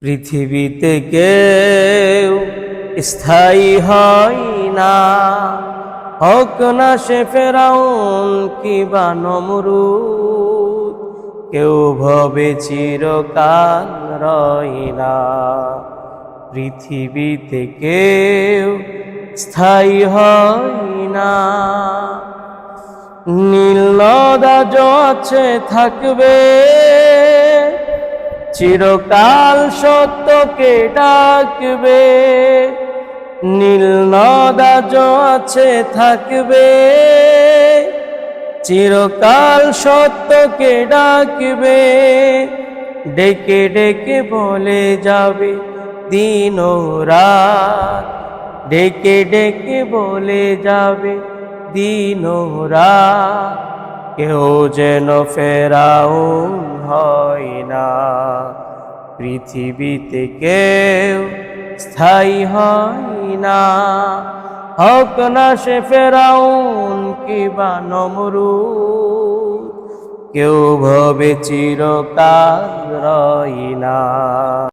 পৃথিবীতে কেউ স্থায়ী হয় না। হক না সে ফেরাউন কিবা নমরুদ। কেউ ভবে চিরকাল রয় না। পৃথিবীতে কেউ স্থায়ী হয় না। নীল নদা আছে থাকবে। চিরকাল সত্যকে ডাকবে, নীল নদা আছে থাকবে। চিরকাল সত্যকে ডাকবে, ডেকে ডেকে বলে যাবে দিন রাত। ডেকে ডেকে বলে যাবে দিন রাত, কেউ যেন না পৃথিবীতে কেউ স্থায়ী হয় না। হক না সে ফেরাউন কিবা নমরু কেউ ভবে চিরকাল রয় না।